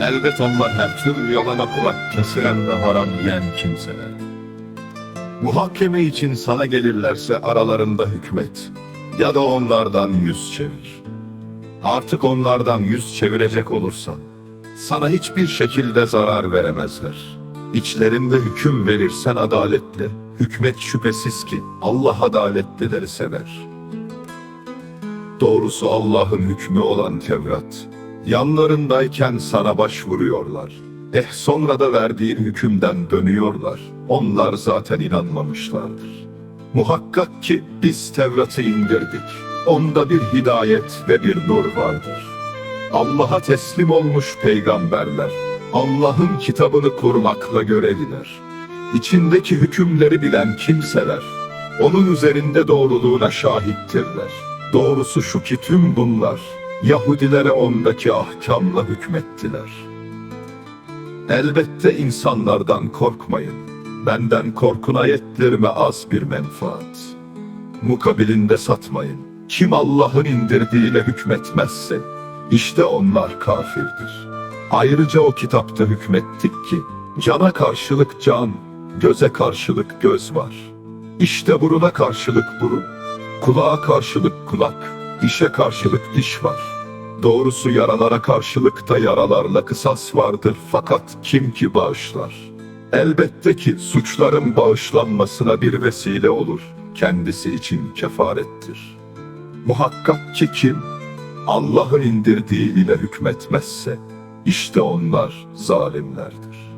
Elbet onlar her türlü yalana kulak kesilen ve haram yiyen kimseler. Muhakeme için sana gelirlerse aralarında hükmet ya da onlardan yüz çevir. Artık onlardan yüz çevirecek olursan sana hiçbir şekilde zarar veremezler. İçlerinde hüküm verirsen adaletle, hükmet şüphesiz ki Allah adaletlileri sever. Doğrusu Allah'ın hükmü olan Tevrat, yanlarındayken sana başvuruyorlar. Eh sonra da verdiğin hükümden dönüyorlar. Onlar zaten inanmamışlardır. Muhakkak ki biz Tevrat'ı indirdik. Onda bir hidayet ve bir nur vardır. Allah'a teslim olmuş peygamberler, Allah'ın kitabını kurmakla görevliler. İçindeki hükümleri bilen kimseler, onun üzerinde doğruluğuna şahittirler. Doğrusu şu ki tüm bunlar, Yahudilere ondaki ahkamla hükmettiler. Elbette insanlardan korkmayın. Benden korkun ayetlerime az bir menfaat. Mukabilinde satmayın. Kim Allah'ın indirdiğiyle hükmetmezse, işte onlar kafirdir. Ayrıca o kitapta hükmettik ki, cana karşılık can, göze karşılık göz var. İşte buruna karşılık burun, kulağa karşılık kulak, dişe karşılık diş var. Doğrusu yaralara karşılık da yaralarla kısas vardır fakat kim ki bağışlar? Elbette ki suçların bağışlanmasına bir vesile olur, kendisi için kefarettir. Muhakkak ki kim Allah'ın indirdiği ile hükmetmezse işte onlar zalimlerdir.